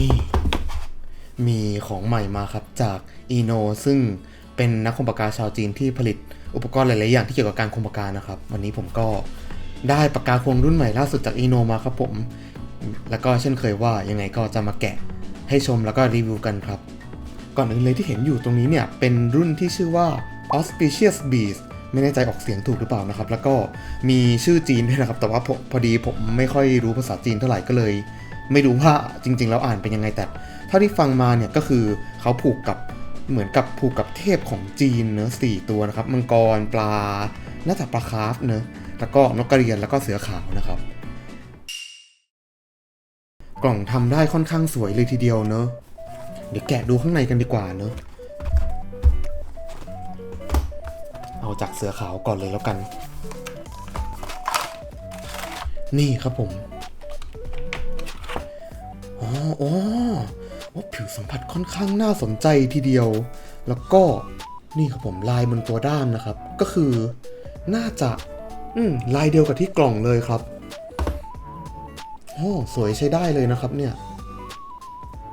นี่ มีของใหม่มาครับจากอีโนซึ่งเป็นนักคมปากกาชาวจีนที่ผลิตอุปกรณ์หลาย ๆ อย่างที่เกี่ยวกับการคมปากกานะครับ วันนี้ผมก็ได้ปากกาควงรุ่นใหม่ล่าสุดจากอีโนมาครับผม แล้วก็เช่นเคยว่ายังไงก็จะมาแกะให้ชมแล้วก็รีวิวกันครับ ก่อนอื่นเลยที่เห็นอยู่ตรงนี้เนี่ย เป็นรุ่นที่ชื่อว่า Auspicious Beast ไม่แน่ใจออกเสียงถูกหรือเปล่านะครับ แล้วก็มีชื่อจีนด้วยนะครับ แต่ว่าพอดีผมไม่ค่อยรู้ภาษาจีนเท่าไหร่ก็เลย ไม่รู้ว่าจริง ๆ แล้วอ่านเป็นยังไงแต่เท่าที่ฟังมาเนี่ยก็คือเขาผูกกับเหมือนกับผูกกับเทพของจีนเนอะสี่ตัวนะครับ มังกรปลาน่าจะปลาคาร์ฟเนอะแล้วก็นกกระเรียนแล้วก็เสือขาวนะครับ กล่องทำได้ค่อนข้างสวยเลยทีเดียวเนอะเดี๋ยวแกะดูข้างในกันดีกว่าเนอะเอาจากเสือขาวก่อนเลยแล้วกัน นี่ครับผม อ๋อว่าผิวสัมผัสค่อนข้างน่าสนใจทีเดียว แล้วก็นี่ครับผมลายบนตัวด้ามนะครับ ก็คือน่าจะอืลายเดียวกับที่กล่องเลยครับโอ้สวยใช้ได้เลยนะครับเนี่ย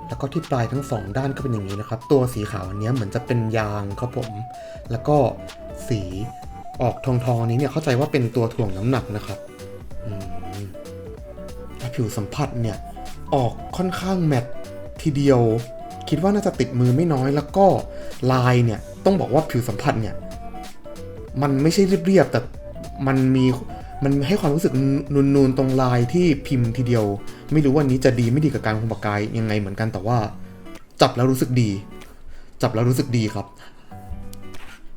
แล้วก็ที่ปลายทั้งสองด้านก็เป็นอย่างนี้นะครับ ตัวสีขาวอันนี้เหมือนจะเป็นยางครับผม แล้วก็สีออกทองทองนี้เนี่ยเข้าใจว่าเป็นตัวถ่วงน้ำหนักนะครับอืมและผิวสัมผัสเนี่ย ออกค่อนข้างแมตต์ทีเดียว คิดว่าน่าจะติดมือไม่น้อยแล้วก็ลายเนี่ย ต้องบอกว่าผิวสัมผัสเนี่ย มันไม่ใช่เรียบๆแต่มันมีมันให้ความรู้สึกนูนๆตรงลายที่พิมพ์ทีเดียว ไม่รู้ว่านี้จะดีไม่ดีกับการคมปากกายยังไงเหมือนกันแต่ว่า จับแล้วรู้สึกดี จับแล้วรู้สึกดีครับ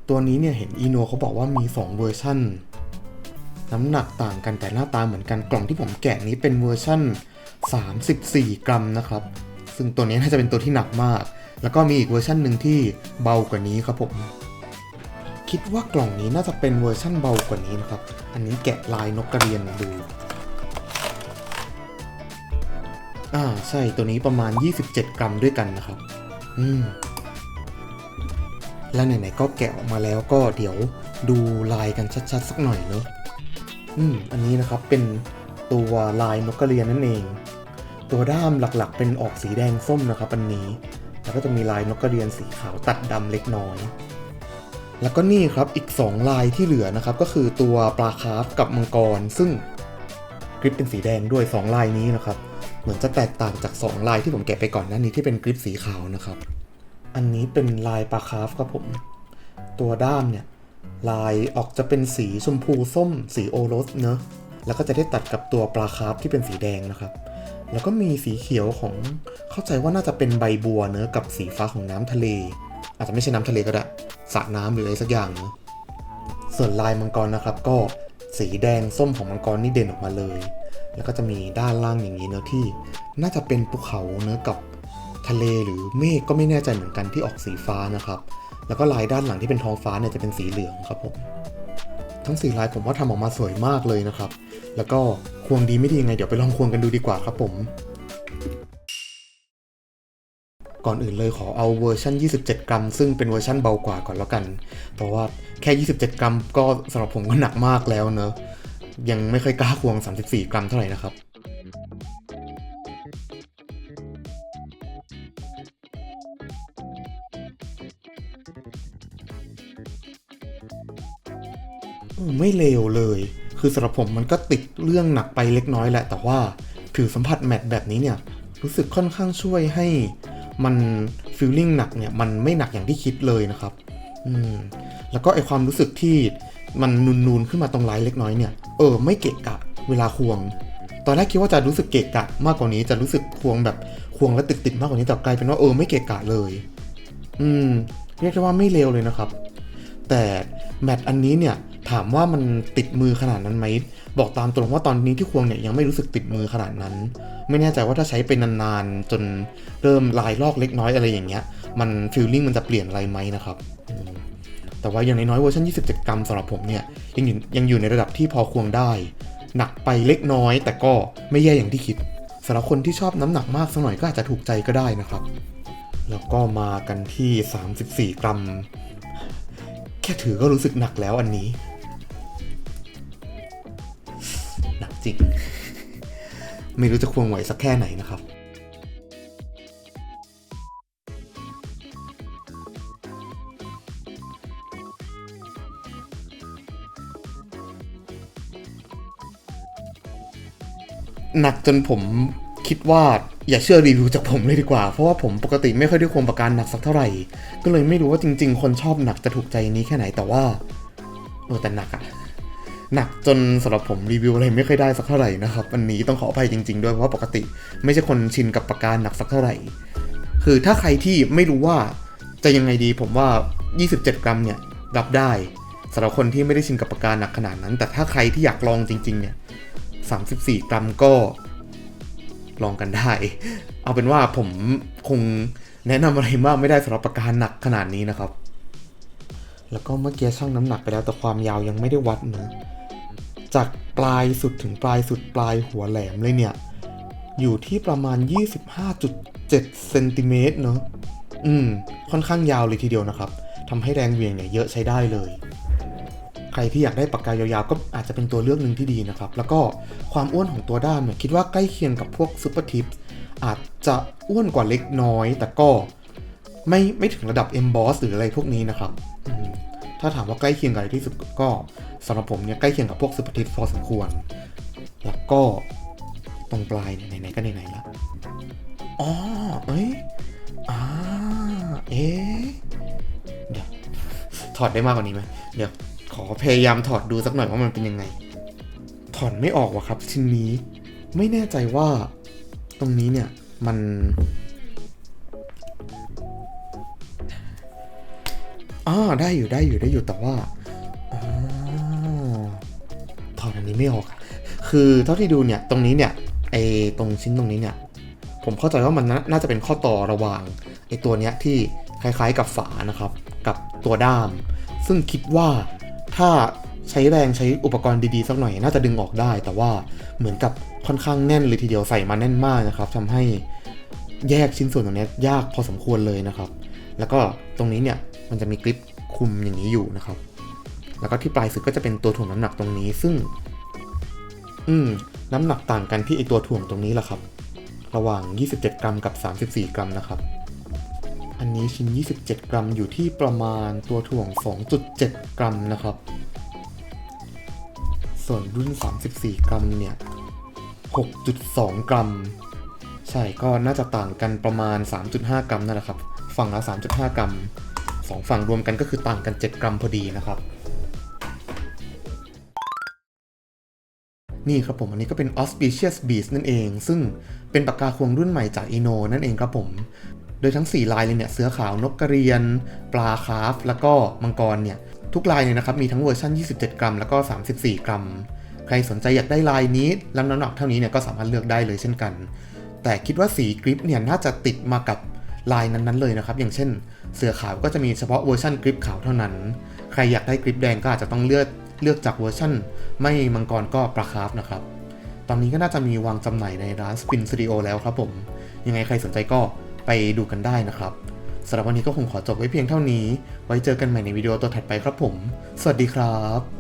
ตัวนี้เนี่ยเห็นอีโนเขาบอกว่ามี 2 เวอร์ชั่น น้ำหนักต่างกันแต่หน้าตาเหมือนกันกล่องที่ผมแกะนี้เป็นเวอร์ชั่น 34 กรัมนะครับ ซึ่งตัวนี้น่าจะเป็นตัวที่หนักมาก แล้วก็มีอีกเวอร์ชันหนึ่งที่เบากว่านี้ครับผม คิดว่ากล่องนี้น่าจะเป็นเวอร์ชั่นเบากว่านี้นะครับ อันนี้แกะลายนกกระเรียนดูอ่าใช่ตัวนี้ประมาณ 27 กรัมด้วยกันนะครับ อืม และไหนๆก็แกะออกมาแล้วก็เดี๋ยวดูลายกันชัดๆ สักหน่อยเนอะอืม อันนี้นะครับเป็น ตัวลายนกกระเรียนนั่นเอง ตัวด้ามหลักๆ เป็นออกสีแดงส้มนะครับอันนี้ แล้วก็จะมีลายนกกระเรียนสีขาวตัดดำเล็กน้อย แล้วก็นี่ครับอีก 2 ลายที่เหลือนะครับก็คือตัวปลาคาร์ฟกับมังกร ซึ่งกริปเป็นสีแดงด้วย 2 ลายนี้นะครับ เหมือนจะแตกต่างจาก 2 ลายที่ผมแกะไปก่อนหน้านี้ที่เป็นกริปสีขาวนะครับ อันนี้เป็นลายปลาคาร์ฟครับผม ตัวด้ามเนี่ยลายออกจะเป็นสีชมพูส้มสีโอรสเนอะ แล้วก็จะได้ตัดกับตัวปลาคาร์ฟที่เป็นสีแดงนะครับ แล้วก็มีสีเขียวของเข้าใจว่าน่าจะเป็นใบบัวเนื้อกับสีฟ้าของน้ำทะเล อาจจะไม่ใช่น้ำทะเลก็ได้สระน้ำหรืออะไรสักอย่างเนอะส่วนลายมังกรนะครับก็สีแดงส้มของมังกรนี่เด่นออกมาเลย แล้วก็จะมีด้านล่างอย่างนี้เนอะที่ น่าจะเป็นภูเขาเนื้อกับทะเลหรือเมฆก็ไม่แน่ใจเหมือนกันที่ออกสีฟ้านะครับ แล้วก็ลายด้านหลังที่เป็นท้องฟ้าเนี่ยจะเป็นสีเหลืองครับผม ทั้งสี่ลายผมว่าทำออกมาสวยมากเลยนะครับ แล้วก็ควงดีไม่ดียังไง เดี๋ยวไปลองควงกันดูดีกว่าครับผม ก่อนอื่นเลยขอเอาเวอร์ชัน27 กรัม ซึ่งเป็นเวอร์ชันเบากว่าก่อนแล้วกัน เพราะว่าแค่ 27 กรัม ก็สำหรับผมก็หนักมากแล้วเนอะยังไม่ค่อยกล้าควง 34 กรัมเท่าไหร่นะครับไม่เลวเลย คือสำหรับผมมันก็ติดเรื่องหนักไปเล็กน้อยแหละ แต่ว่าผิวสัมผัสแมตต์แบบนี้เนี่ยรู้สึกค่อนข้างช่วยให้มันฟีลลิ่งหนักเนี่ยมันไม่หนักอย่างที่คิดเลยนะครับอืมแล้วก็ไอความรู้สึกที่มันนูนๆขึ้นมาตรงลายเล็กน้อยเนี่ยเออไม่เกะกะเวลาควง ตอนแรกคิดว่าจะรู้สึกเกะกะมากกว่านี้จะรู้สึกควงแบบควงแล้วติดๆมากกว่านี้แต่กลายเป็นว่าเออไม่เกะกะเลย อืม เรียกได้ว่าไม่เลวเลยนะครับ แต่ แมตช์อันนี้เนี่ยถามว่ามันติดมือขนาดนั้นไหม บอกตามตรงว่าตอนนี้ที่ควงเนี่ยยังไม่รู้สึกติดมือขนาดนั้น ไม่แน่ใจว่าถ้าใช้เป็นนานๆ จนเริ่มลายลอกเล็กน้อยอะไรอย่างเงี้ย มันฟีลลิ่งมันจะเปลี่ยนอะไรไหมนะครับ แต่ว่าอย่างน้อยๆเวอร์ชัน27 กรัมสำหรับผมเนี่ยยังอยู่ยังอยู่ในระดับที่พอควงได้ หนักไปเล็กน้อย แต่ก็ไม่แย่อย่างที่คิดสำหรับคนที่ชอบน้ำหนักมากสักหน่อยก็อาจจะถูกใจก็ได้นะครับ แล้วก็มากันที่ 34 กรัม แค่ถือก็รู้สึกหนักแล้วอันนี้ หนักจริง ไม่รู้จะควงไหวสักแค่ไหนนะครับหนักจนผมคิดว่า อย่าเชื่อรีวิวจากผมเลยดีกว่า เพราะว่าผมปกติไม่ค่อยได้ควงปากกาหนักสักเท่าไหร่ ก็เลยไม่รู้ว่าจริง ๆ คนชอบหนักจะถูกใจนี้แค่ไหนแต่ว่าเออแต่หนักอะหนักจนสำหรับผมรีวิวอะไรไม่ค่อยได้สักเท่าไหร่นะครับวันนี้ต้องขออภัยจริง ๆ ด้วยเพราะว่าปกติไม่ใช่คนชินกับปากกาหนักสักเท่าไหร่ คือถ้าใครที่ไม่รู้ว่าจะยังไงดีผมว่า 27 กรัมเนี่ยรับได้สำหรับคนที่ไม่ได้ชินกับปากกาหนักขนาดนั้น แต่ถ้าใครที่อยากลองจริงๆเนี่ย 34 กรัมก็ ลองกันได้ เอาเป็นว่าผมคงแนะนำอะไรมากไม่ได้สำหรับปากกาหนักขนาดนี้นะครับ แล้วก็เมื่อกี้ช่างน้ำหนักไปแล้วแต่ความยาวยังไม่ได้วัดนะจากปลายสุดถึงปลายสุดปลายหัวแหลมเลยเนี่ย อยู่ที่ประมาณ 25.7เซนติเมตรเนอะอืม ค่อนข้างยาวเลยทีเดียวนะครับทำให้แรงเหวี่ยงเนี่ยเยอะใช้ได้เลย รที่อยากได้ปากกายาวๆ ก็อาจจะเป็นตัวเลือกหนึ่งที่ดีนะครับ แล้วก็ความอ้วนของตัวด้ามเนี่ยคิดว่าใกล้เคียงกับพวกซูเปอร์ทิปอาจจะอ้วนกว่าเล็กน้อย แต่ก็ไม่ไม่ถึงระดับ M Boss หรืออะไรพวกนี้นะครับ ถ้าถามว่าใกล้เคียงกับอะไรที่สุดก็สำหรับผมเนี่ยใกล้เคียงกับพวกซูเปอร์ทิปพอสมควร แล้วก็ตรงปลายเนี่ยไหนๆก็ไหนๆละอ๋อเอ้ยอ่าเอ๊ะเดี๋ยวถอดได้มากกว่านี้ไหมเดี๋ยว อพยายามถอดดูสักหน่อยว่ามันเป็นยังไง ถอดไม่ออกว่ะครับ ชิ้นนี้ไม่แน่ใจว่าตรงนี้เนี่ยมันอ่าได้อยู่ได้อยู่ได้อยู่แต่ว่าอถอดอันนี้ไม่ออก คือเท่าที่ดูเนี่ยตรงนี้เนี่ยไอตรงชิ้นตรงนี้เนี่ย ผมเข้าใจว่ามันนน่าจะเป็นข้อต่อระหว่างไอตัวเนี้ยที่คล้ายๆกับฝานะครับ กับตัวด้าม ซึ่งคิดว่า ถ้าใช้แรงใช้อุปกรณ์ดีๆสักหน่อย น่าจะดึงออกได้ แต่ว่าเหมือนกับค่อนข้างแน่นเลยทีเดียวใส่มาแน่นมากนะครับทำให้แยกชิ้นส่วนตรงนี้ยากพอสมควรเลยนะครับ แล้วก็ตรงนี้เนี่ยมันจะมีกริปคุมอย่างนี้อยู่นะครับ แล้วก็ที่ปลายสุดก็จะเป็นตัวถ่วงน้ำหนักตรงนี้ ซึ่ง อืมน้ำหนักต่างกันที่ไอตัวถ่วงตรงนี้แหละครับ ระหว่าง 27 กรัมกับ 34 กรัมนะครับ อันนี้ชิ้น 27 กรัมอยู่ที่ประมาณตัวถ่วง 2.7 กรัมนะครับ ส่วนรุ่น 34 กรัมเนี่ย 6.2 กรัม ใช่ก็น่าจะต่างกันประมาณ 3.5 กรัมนั่นแหละครับ ฝั่งละ 3.5 กรัมสองฝั่งรวมกันก็คือต่างกัน 7 กรัมพอดีนะครับนี่ครับผมอันนี้ก็เป็น Auspicious Beast นั่นเอง ซึ่งเป็นปากกาควงรุ่นใหม่จาก Ino นั่นเองครับผม โดยทั้ง 4 ลายเลยเนี่ยเสือขาวนกกระเรียน ปลาคาร์ฟแล้วก็มังกรเนี่ยทุกลายเลยนะครับมีทั้งเวอร์ชัน27 กรัม แล้วก็ 34 กรัม ใครสนใจอยากได้ลายนี้ล้วน้ำหนักเท่านี้เนี่ยก็สามารถเลือกได้เลยเช่นกัน แต่คิดว่าสีกริปเนี่ยน่าจะติดมากับลายนั้นๆเลยนะครับ อย่างเช่น เสือขาวก็จะมีเฉพาะเวอร์ชันกริปขาวเท่านั้น ใครอยากได้กริปแดงก็อาจจะต้องเลือกเลือกจากเวอร์ชันไม่มังกรก็ปลาคาร์ฟนะครับ ตอนนี้ก็น่าจะมีวางจำหน่ายในร้าน Spin Studio แล้วครับผม ยังไงใครสนใจก็ ไปดูกันได้นะครับสำหรับวันนี้ก็คงขอจบไว้เพียงเท่านี้ ไว้เจอกันใหม่ในวิดีโอตัวถัดไปครับผม สวัสดีครับ